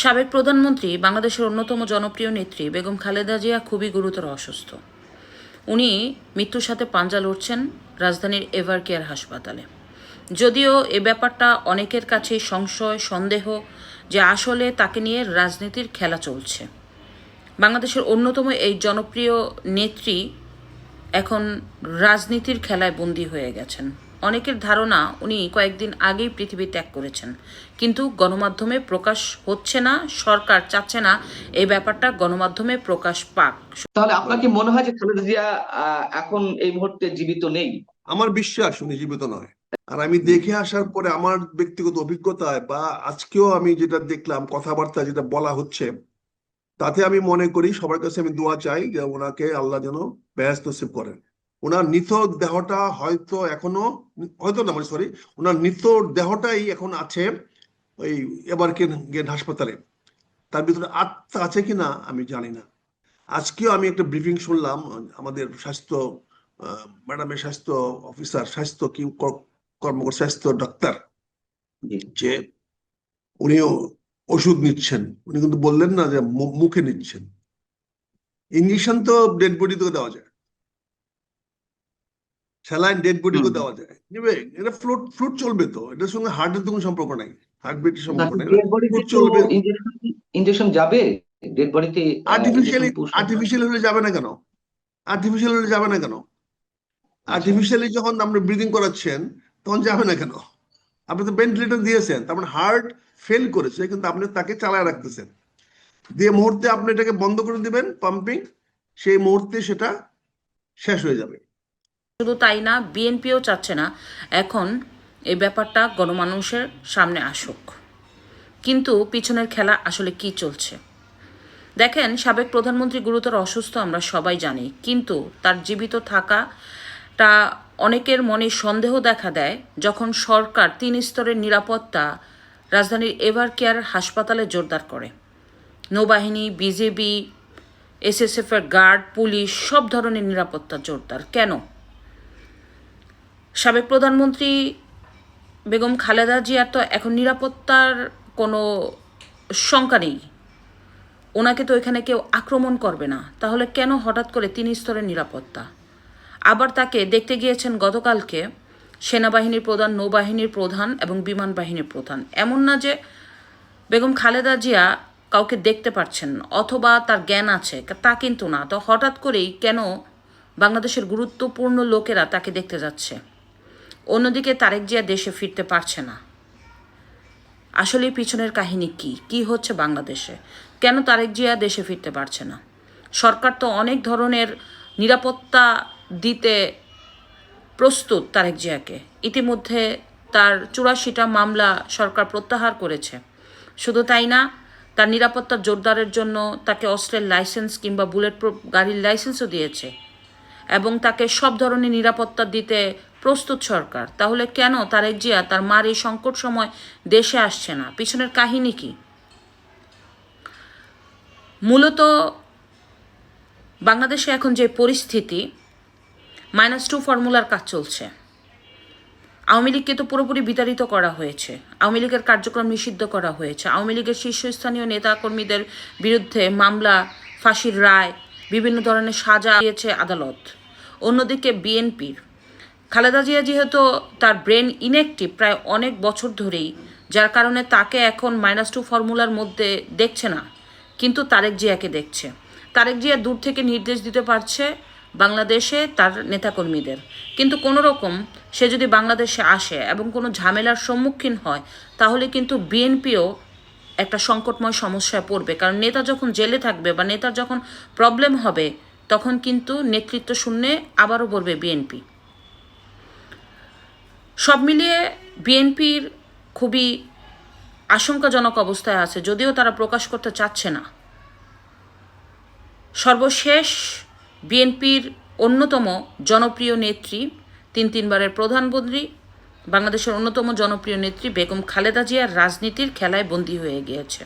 সাবেক প্রধানমন্ত্রী, বাংলাদেশের অন্যতম জনপ্রিয় নেত্রী বেগম খালেদা জিয়া খুবই গুরুতর অসুস্থ। উনি মৃত্যুর সাথে পাঞ্জা লড়ছেন রাজধানীর এভার কেয়ার হাসপাতালে। যদিও এ ব্যাপারটা অনেকের কাছে সংশয়, সন্দেহ যে আসলে তাকে নিয়ে রাজনীতির খেলা চলছে। বাংলাদেশের অন্যতম এই জনপ্রিয় নেত্রী এখন রাজনীতির খেলায় বন্দী হয়ে গেছেন। অনেকের ধারণা উনি কয়েকদিন আগেই পৃথিবী ত্যাগ করেছেন। কিন্তু গণমাধ্যমে প্রকাশ হচ্ছে না সরকার চাচ্ছে না এই ব্যাপারটা গণমাধ্যমে প্রকাশ পাক। তাহলে আপনার কি মনে হয় যে খালেদা জিয়া আহ, এখন এই মুহূর্তে জীবিত নেই? আমার বিশ্বাস উনি জীবিত নয়। আর আমি দেখে আসার পরে আমার ব্যক্তিগত অভিজ্ঞতায় বা আজকেও আমি যেটা দেখলাম কথাবার্তা যেটা বলা হচ্ছে তাতে আমি মনে করি সবার কাছে আমি দোয়া চাই যে ওনাকে আল্লাহ যেন ব্যস্ত নসিব করেন। ওনার নিথ দেহটা হয়তো এখনও হয়তো না মানে সরি ওনার নিথ দেহটাই এখন আছে ওই এবার গেট হাসপাতালে। তার ভিতরে আত্মা আছে কিনা আমি জানি না। আজকেও আমি একটা ব্রিফিং শুনলাম আমাদের স্বাস্থ্য ম্যাডামের স্বাস্থ্য অফিসার স্বাস্থ্য কি কর- কর্মকর্তা স্বাস্থ্য ডাক্তার যে উনিও ওষুধ নিচ্ছেন। উনি কিন্তু বললেন না যে মুখে নিচ্ছেন। ইঞ্জেকশন তো ডেড বডি তো দেওয়া যায়। স্যালাইন ডেড বডি তো দেওয়া যায় নিবে এটা ফ্লুট ফ্লুট চলবে তো। এটার সঙ্গে হার্টের তো কোনো সম্পর্ক নাই। হার্টবিটের সম্পর্ক নাই। ফ্লুট চলবে। ইনজেকশন যাবে। ডেড বডিতে আর্টিফিশিয়ালি আর্টিফিশিয়াল হলে যাবে না কেন? আর্টিফিশিয়াল হলে যাবে না কেন? আর্টিফিশিয়ালি যখন আপনি ব্রিদিং করাচ্ছেন তখন যাবে না কেন? আপনি তো ভেন্টিলেটর দিয়েছেন তার মানে হার্ট ফেল করেছে কিন্তু আপনি তাকে চালায় রাখতেছেন। দিয়ে মুহূর্তে আপনি এটাকে বন্ধ করে দিবেন পাম্পিং সেই মুহূর্তে সেটা শেষ হয়ে যাবে। শুধু তাই না, বিএনপিও চাচ্ছে না। এখন এই ব্যাপারটা গণমানুষের সামনে আসুক। কিন্তু পিছনের খেলা আসলে কি চলছে? দেখেন, সাবেক প্রধানমন্ত্রী গুরুতর অসুস্থ আমরা সবাই জানি, কিন্তু তার জীবিত থাকাটা অনেকের মনে সন্দেহ দেখা দেয় যখন সরকার তিন স্তরের নিরাপত্তা রাজধানীর এভার কেয়ার হাসপাতালে জোরদার করে। নৌবাহিনী বিজেপি এসএসএফ এর গার্ড, পুলিশ সব ধরনের নিরাপত্তা জোরদার। কেন? সাবেক প্রধানমন্ত্রী বেগম খালেদা জিয়ার তো এখন নিরাপত্তার কোনো শঙ্কা নেই। ওনাকে তো এখানে কেউ আক্রমণ করবে না। তাহলে কেন হঠাৎ করে তিন স্তরের নিরাপত্তা? আবার তাকে দেখতে গিয়েছেন গতকালকে সেনাবাহিনীর প্রধান, নৌবাহিনীর প্রধান এবং বিমান বাহিনীর প্রধান। এমন না যে বেগম খালেদা জিয়া কাউকে দেখতে পারছেন অথবা তার জ্ঞান আছে, তা কিন্তু না। তো হঠাৎ করেই কেন বাংলাদেশের গুরুত্বপূর্ণ লোকেরা তাকে দেখতে যাচ্ছে? অন্যদিকে তারেক জিয়া দেশে ফিরতে পারছে না। আসলে পিছনের কাহিনী কি? কি হচ্ছে বাংলাদেশে? কেন তারেক জিয়া দেশে ফিরতে পারছে না? সরকার তো অনেক ধরনের নিরাপত্তা দিতে প্রস্তুত তারেক জিয়াকে। ইতিমধ্যে তার চুরাশিটা মামলা সরকার প্রত্যাহার করেছে। শুধু তাই না, তার নিরাপত্তা জোরদারের জন্য তাকে অস্ত্রের লাইসেন্স কিংবা বুলেট গাড়ির লাইসেন্সও দিয়েছে এবং তাকে সব ধরনের নিরাপত্তা দিতে প্রস্তুত সরকার। তাহলে কেন তারেক জিয়া, তার মার এই সংকট সময় দেশে আসছে না? পিছনের কাহিনী কি? মূলত বাংলাদেশে এখন যে পরিস্থিতি মাইনাস টু ফর্মুলার কাজ চলছে। আওয়ামী লীগকে তো পুরোপুরি বিতাড়িত করা হয়েছে। আওয়ামী লীগের কার্যক্রম নিষিদ্ধ করা হয়েছে। আওয়ামী লীগের শীর্ষস্থানীয় নেতাকর্মীদের বিরুদ্ধে মামলা, ফাঁসির রায়, বিভিন্ন ধরনের সাজা দিয়েছে আদালত। অন্যদিকে বিএনপির খালেদা জিয়া যেহেতু তার ব্রেন ইনঅ্যাক্টিভ প্রায় অনেক বছর ধরেই, যার কারণে তাকে এখন মাইনাস টু ফর্মুলার মধ্যে দেখছে না, কিন্তু তারেক জিয়াকে দেখছে। তারেক জিয়া দূর থেকে নির্দেশ দিতে পারছে বাংলাদেশে তার নেতাকর্মীদের। কিন্তু কোনো রকম সে যদি বাংলাদেশে আসে এবং কোনো ঝামেলার সম্মুখীন হয়, তাহলে কিন্তু বিএনপিও একটা সংকটময় সমস্যায় পড়বে। কারণ নেতা যখন জেলে থাকবে বা নেতার যখন প্রবলেম হবে, তখন কিন্তু নেতৃত্ব শূন্যে আবারও পড়বে বিএনপি। সব মিলিয়ে বিএনপির খুবই আশঙ্কাজনক অবস্থায় আছে, যদিও তারা প্রকাশ করতে চাচ্ছে না। সর্বশেষ বিএনপির অন্যতম জনপ্রিয় নেত্রী, তিন তিনবারের প্রধানমন্ত্রী বাংলাদেশের অন্যতম জনপ্রিয় নেত্রী বেগম খালেদা জিয়ার রাজনীতির খেলায় বন্দী হয়ে গিয়েছে।